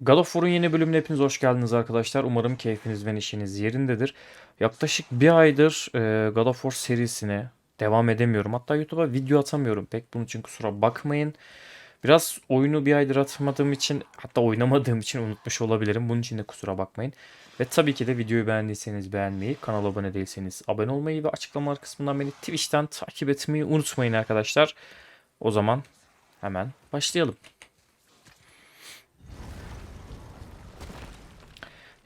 God of War'un yeni bölümüne hepiniz hoş geldiniz arkadaşlar. Umarım keyfiniz ve neşeniz yerindedir. Yaklaşık bir aydır e, God of War serisine devam edemiyorum. Hatta YouTube'a video atamıyorum pek. Bunun için kusura bakmayın. Biraz oyunu bir aydır atmadığım için hatta oynamadığım için unutmuş olabilirim. Bunun için de kusura bakmayın. Ve tabii ki de videoyu beğendiyseniz beğenmeyi, kanala abone değilseniz abone olmayı ve açıklamalar kısmından beni Twitch'ten takip etmeyi unutmayın arkadaşlar. O zaman hemen başlayalım.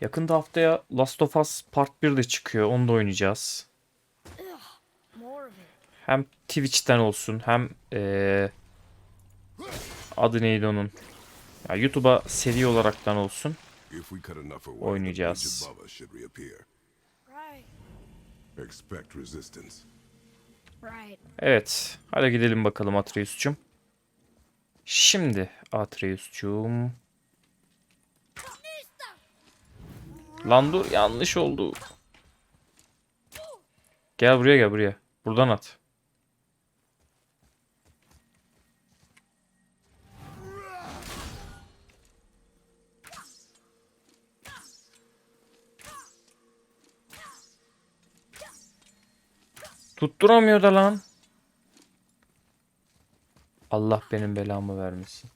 Yakında haftaya Last of Us Part 1 de çıkıyor. Onu da oynayacağız. Hem Twitch'ten olsun hem eee adı neydi onun? Ya YouTube'a seri olaraktan olsun. Oynayacağız. Evet. Hadi gidelim bakalım Atreus'cum. Şimdi Atreus'cum. Lan dur yanlış oldu. Gel buraya gel buraya. Buradan at. Tutturamıyor da lan. Allah benim belamı vermesin.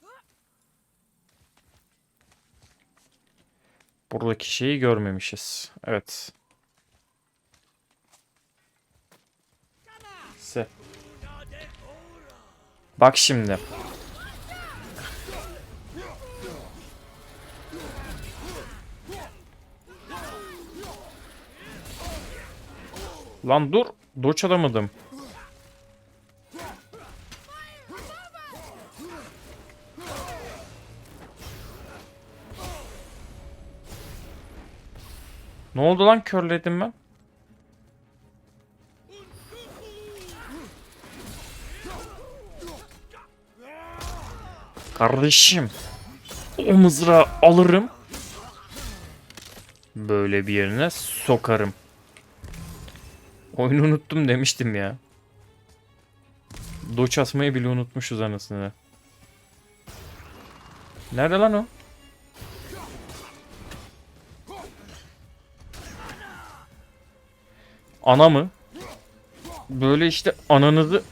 Buradaki şeyi görmemişiz. Evet. Se. Bak şimdi. Lan dur. Doç alamadım. Ne oldu lan körledim ben? Kardeşim. O mızrağı alırım. Böyle bir yerine sokarım. Oyunu unuttum demiştim ya. Doç atmayı bile unutmuşuz anasını. Nerede lan o? Ana mı? Böyle işte ananızı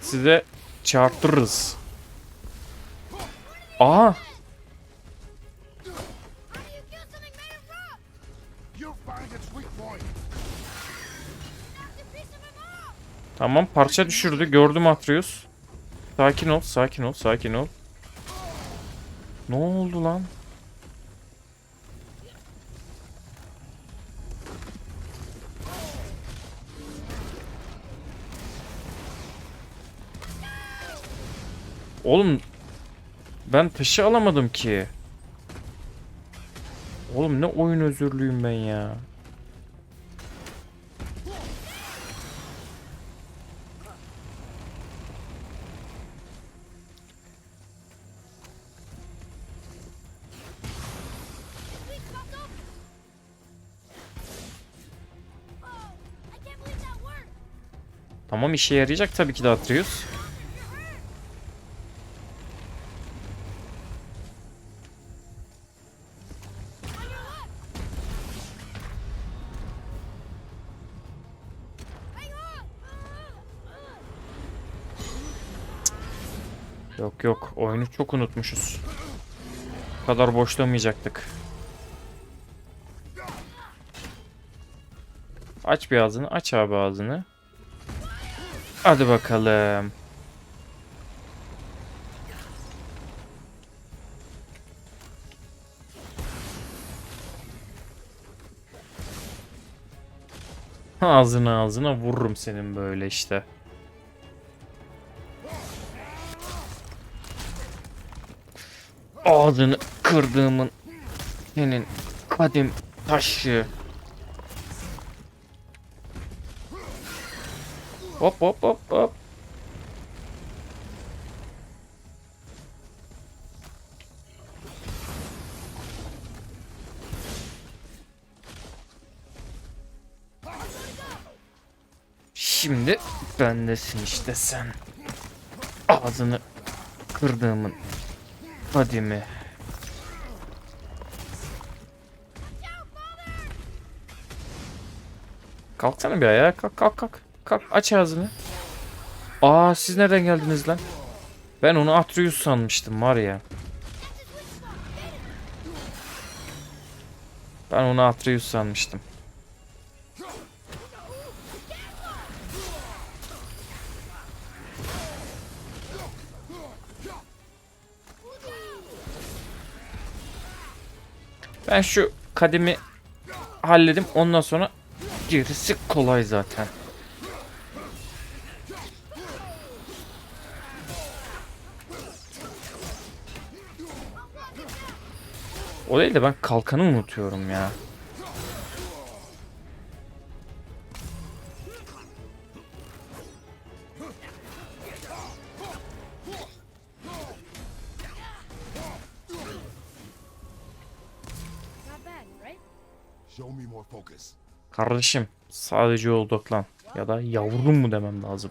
size çarptırırız. Point. Tamam parça düşürdü. Gördüm Atreus. Sakin ol, sakin ol, sakin ol. Ne oldu lan? Oğlum ben taşı alamadım ki. Oğlum ne oyun özürlüyüm ben ya. Tamam işe yarayacak tabii ki de Atreus. Oyunu çok unutmuşuz. Bu kadar boşlamayacaktık. Aç bir ağzını aç abi ağzını. Hadi bakalım. Ağzına ağzına vururum senin böyle işte. Ağzını kırdığımın senin kadim taşı. Hop hop hop hop. Şimdi bendesin işte sen. Ağzını kırdığımın Hadi mi? Kalksana bir ayağa. Kalk kalk kalk. Kalk aç ağzını. Aa siz nereden geldiniz lan? Ben onu Atreus sanmıştım var ya. Ben onu Atreus sanmıştım. Ben şu kademi halledim. Ondan sonra gerisi kolay zaten. O değil de ben kalkanı unutuyorum ya. Kardeşim sadece odaklan. Ya da yavrum mu demem lazım.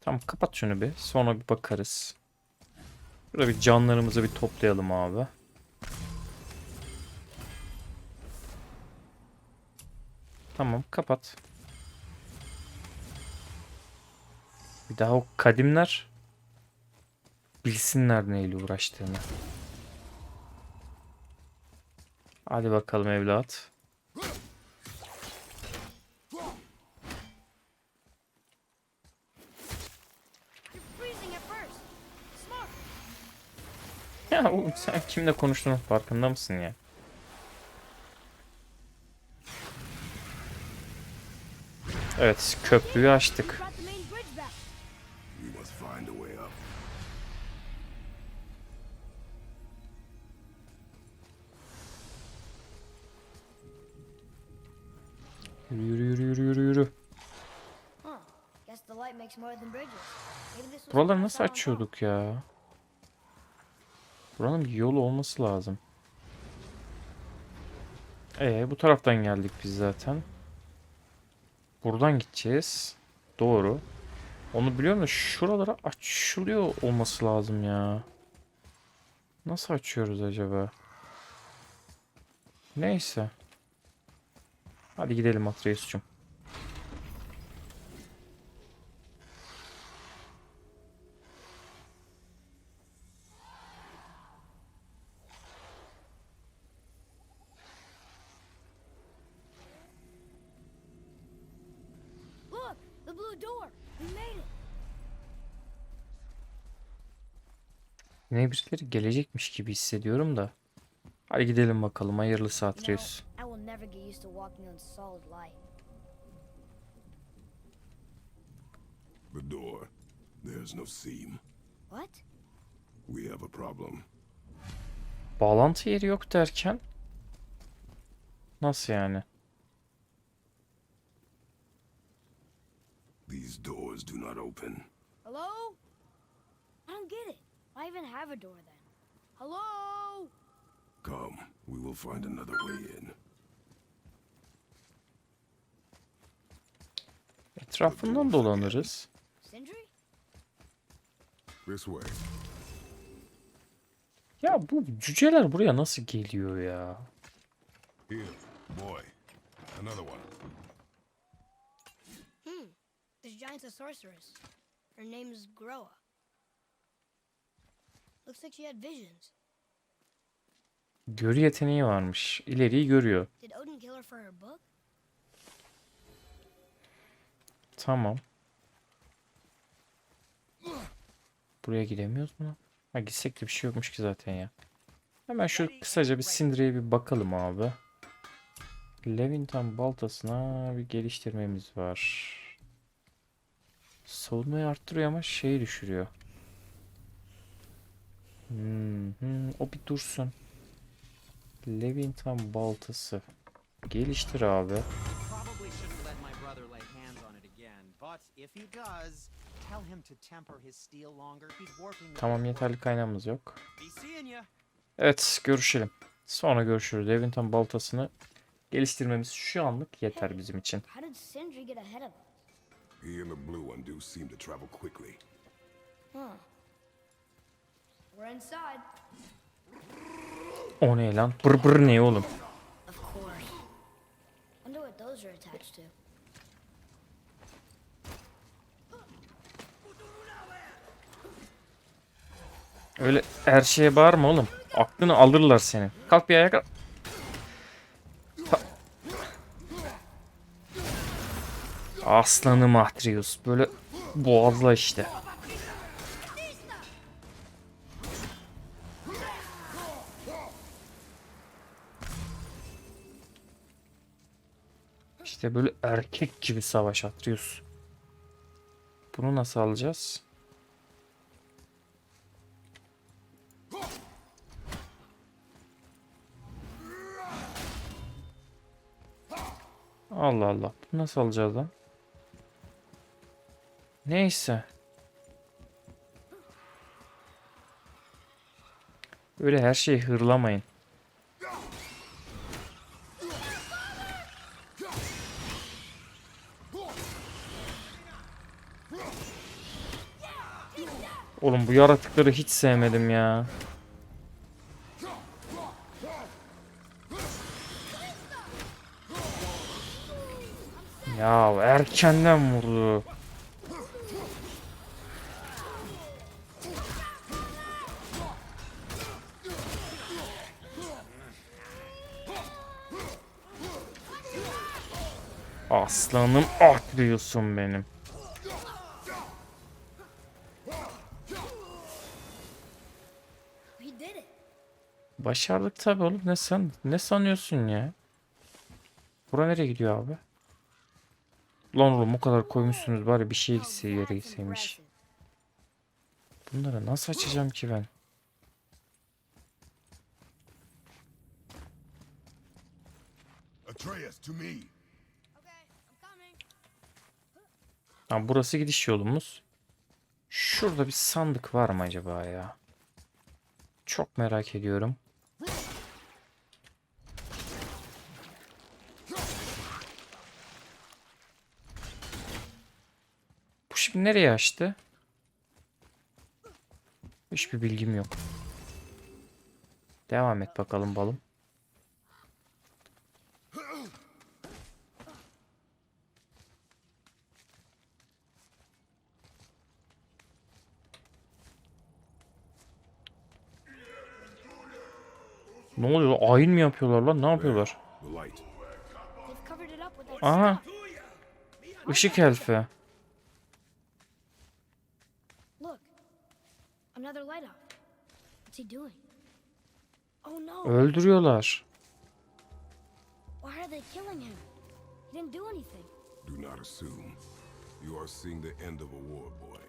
Tamam kapat şunu bir. Sonra bir bakarız. Burada bir canlarımızı bir toplayalım abi. Tamam kapat. Bir daha o kadimler bilsinler neyle uğraştığını. Hadi bakalım evlat. Ya sen kimle konuştuğunun farkında mısın ya? Evet köprüyü açtık. Yürü yürü yürü yürü yürü yürü. Buraları nasıl açıyorduk ya? Buranın bir yolu olması lazım. Ee bu taraftan geldik biz zaten. Buradan gideceğiz. Doğru. Onu biliyorum da şuralara açılıyor olması lazım ya. Nasıl açıyoruz acaba? Neyse. Hadi gidelim Atreus'cum. Yine birileri gelecekmiş gibi hissediyorum da. Hadi gidelim bakalım hayırlısı Atreus. I never get used to walking on solid light. The door. There's no seam. What? We have a problem. Bağlantı yeri yok derken nasıl yani? These doors do not open. Hello? I don't get it. Why even have a door then? Hello? Come, we will find another way in. Etrafından dolanırız. Ya bu cüceler buraya nasıl geliyor ya? Hmm. This giant's a sorceress. Her name is Groa. Looks like she had visions. Görü yeteneği varmış. İleriyi görüyor. Did Odin kill her for her book? Tamam. Buraya gidemiyoruz mu? Ha gitsek de bir şey yokmuş ki zaten ya. Hemen şu kısaca bir Sindri'ye bir bakalım abi. Levinton baltasına bir geliştirmemiz var. Savunmayı arttırıyor ama şeyi düşürüyor. Hmm, hmm, o bir dursun. Levinton baltası. Geliştir abi. Tamam yeterli kaynağımız yok. Be seeing ya. Evet görüşelim. Sonra görüşürüz. Levinton baltasını geliştirmemiz şu anlık yeter bizim için. How did Sindri get ahead of us? He and the blue one do seem to travel quickly. Huh. We're inside. O ne lan? Bır bır ne oğlum? Of course. Wonder what those are attached to. Öyle her şeye bağırma oğlum. Aklını alırlar senin. Kalk bir ayağa kalk. Aslanım Atreus. Böyle boğazla işte. İşte böyle erkek gibi savaş Atreus. Bunu nasıl alacağız? Allah Allah. Nasıl alacağız lan? Neyse. Öyle her şeyi hırlamayın. Oğlum bu yaratıkları hiç sevmedim ya. Ya erkenden vurdu. Aslanım atlıyorsun benim. We did it. Başardık tabii oğlum. Ne san ne sanıyorsun ya? Bura nereye gidiyor abi? Lan oğlum o kadar koymuşsunuz bari bir şey gitse yere gitseymiş. Bunları nasıl açacağım ki ben? Ha, burası gidiş yolumuz. Şurada bir sandık var mı acaba ya? Çok merak ediyorum. Bu şimdi nereye açtı? Hiçbir bilgim yok. Devam et bakalım balım. Ne oluyor? Ayin mi yapıyorlar lan? Ne yapıyorlar? Aha. Işık elfi. Another light off. What's he doing? Oh no. Öldürüyorlar. Why are they killing him? He didn't do anything. Do not assume. You are seeing the end of a war, boy.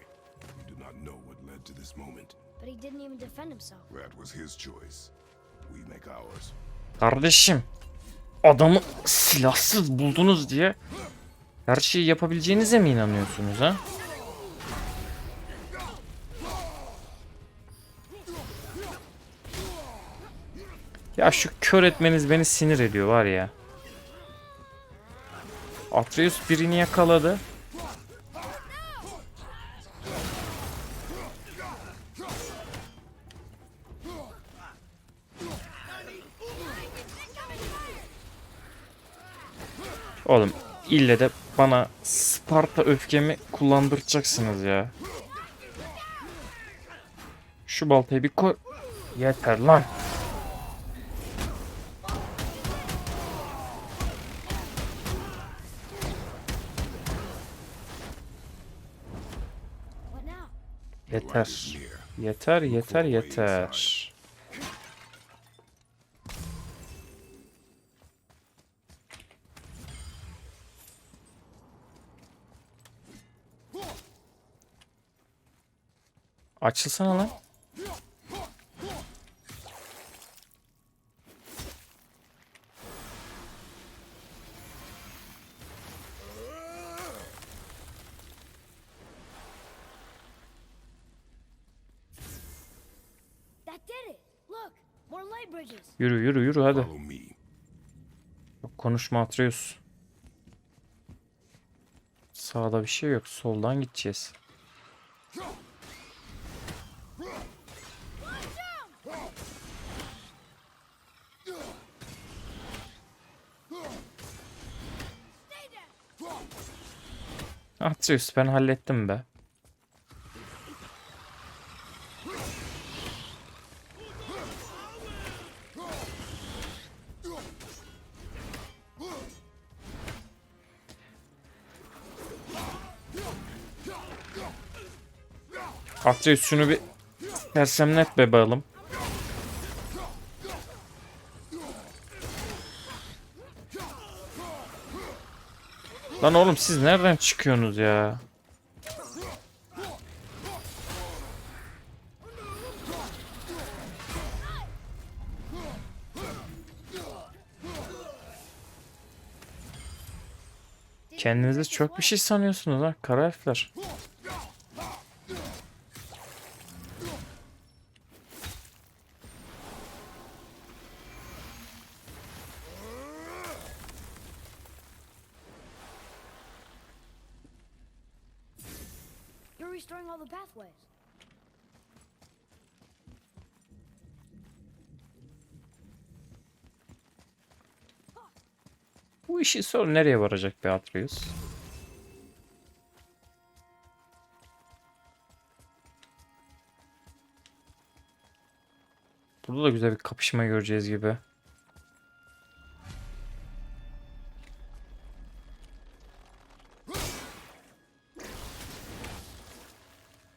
You do not know what led to this moment. But he didn't even defend himself. That was his choice. We make ours. Kardeşim. Adamı silahsız buldunuz diye her şeyi yapabileceğinize mi inanıyorsunuz ha? Ya şu kör etmeniz beni sinir ediyor var ya. Atreus birini yakaladı. Oğlum ille de bana Sparta öfkemi kullandıracaksınız ya. Şu baltayı bir koy. Yeter lan. Yeter. Yeter yeter yeter. Açılsana lan. Yürü yürü yürü hadi. Yok, konuşma Atreus. Sağda bir şey yok. Soldan gideceğiz. Atreus ben hallettim be. Atreus şunu bir sersemlet be balım. Lan oğlum siz nereden çıkıyorsunuz ya? Kendinizi çok bir şey sanıyorsunuz ha kara elfler. You're restoring all the pathways. İşin sonu nereye varacak be Atreus? Burada da güzel bir kapışma göreceğiz gibi.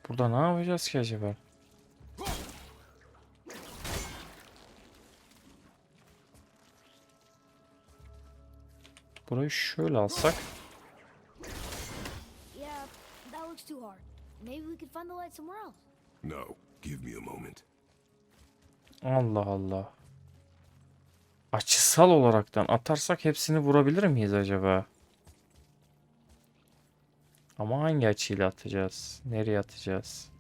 Burada ne yapacağız ki acaba? Me a moment. Allah Allah. Açısal olaraktan atarsak hepsini vurabilir miyiz acaba? Ama hangi açıyla atacağız? Nereye atacağız?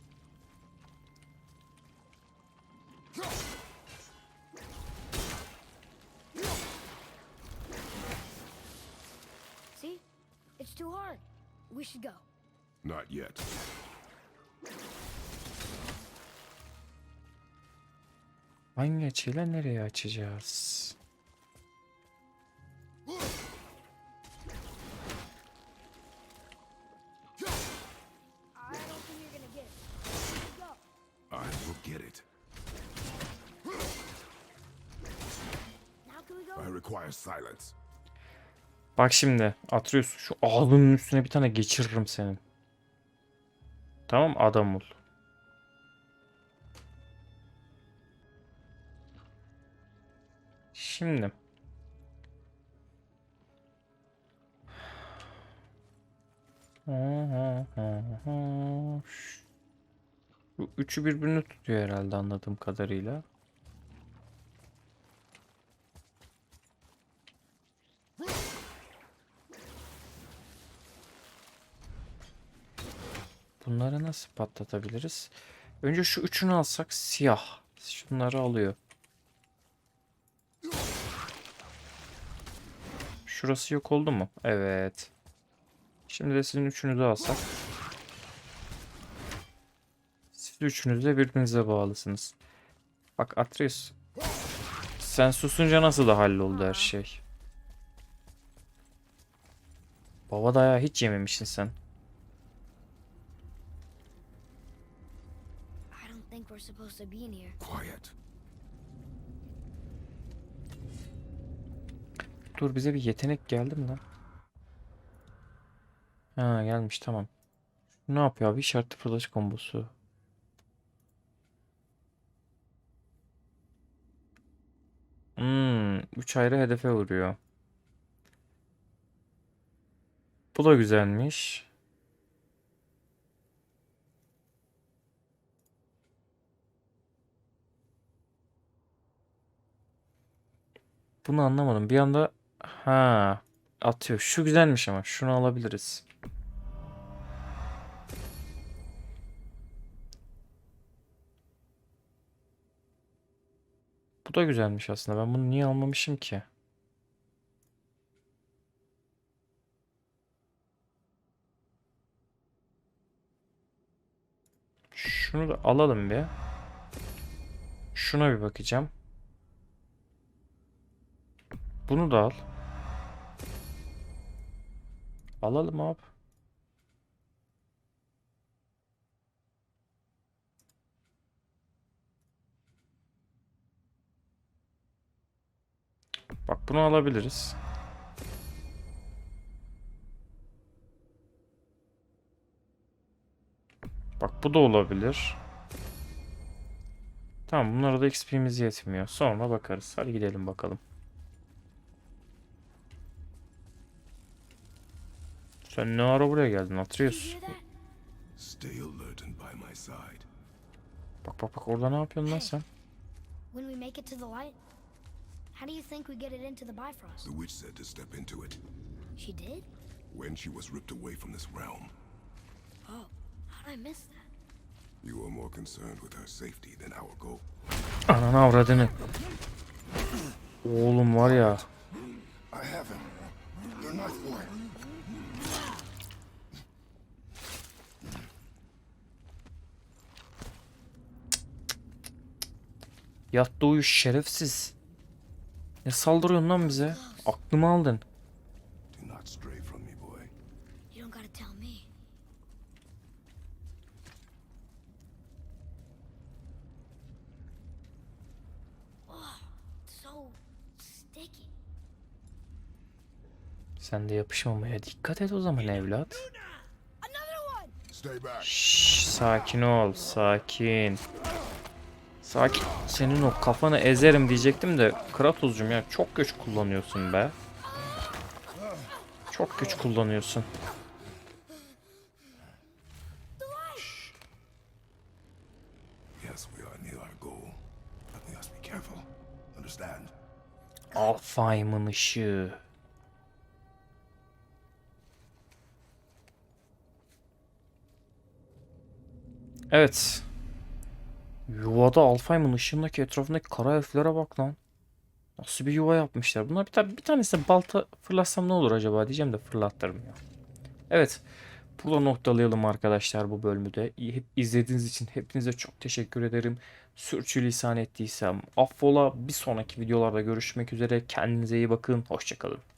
Go. Not yet. Hangi açıyla nereye açacağız? Bak şimdi Atreus şu ağzının üstüne bir tane geçiririm senin. Tamam adam ol. Şimdi. Bu üçü birbirini tutuyor herhalde anladığım kadarıyla. Bunları nasıl patlatabiliriz? Önce şu üçünü alsak siyah. Şunları alıyor. Şurası yok oldu mu? Evet. Şimdi de sizin üçünüzü alsak. Siz üçünüz de birbirinize bağlısınız. Bak Atreus. Sen susunca nasıl da halloldu her şey. Baba dayağı hiç yememişsin sen. we're supposed to be in here. Quiet. Dur bize bir yetenek geldi mi lan? Ha gelmiş tamam. Ne yapıyor abi? İşaretli fırlaç kombosu. Hmm, 3 ayrı hedefe vuruyor. Bu da güzelmiş. Bunu anlamadım. Bir anda ha atıyor. Şu güzelmiş ama şunu alabiliriz. Bu da güzelmiş aslında. Ben bunu niye almamışım ki? Şunu da alalım bir. Şuna bir bakacağım. Bunu da al. Alalım abi. Bak bunu alabiliriz. Bak bu da olabilir. Tamam bunlara da XP'miz yetmiyor. Sonra bakarız. Hadi gidelim bakalım. Sen ne ara buraya geldin Atreus? hear that? Stay alert and by my side. Bak bak bak orada ne yapıyorsun lan sen? When we make it to the light, how do you think we get it into the Bifrost? The witch said to step into it She did? when she was ripped away from this realm. Oh, how did I miss that? You are more concerned with her safety than our goal. Ananı avradını. Oğlum var ya. I have him. Your knife boy. Yattı uyuş şerefsiz. Ne saldırıyorsun lan bize? Aklımı aldın. Do not stray from me, boy. You don't gotta tell me. Oh, so sticky. Sen de yapışmamaya dikkat et o zaman evlat. Şşş, sakin ol, sakin. Sakin. Senin o kafanı ezerim diyecektim de Kratos'cum ya çok güç kullanıyorsun be. Çok güç kullanıyorsun. Yes, we are near our goal, but we must be careful. Understand? Alfheim'ın ışığı. Evet. Yuvada Alfheim'ın ışığındaki etrafındaki kara elflere bak lan. Nasıl bir yuva yapmışlar. Bunlar bir, ta bir tanesi balta fırlatsam ne olur acaba diyeceğim de fırlatırım ya. Evet. Burada noktalayalım arkadaşlar bu bölümü de. Hep izlediğiniz için hepinize çok teşekkür ederim. Sürçülisan ettiysem affola. Bir sonraki videolarda görüşmek üzere. Kendinize iyi bakın. Hoşçakalın.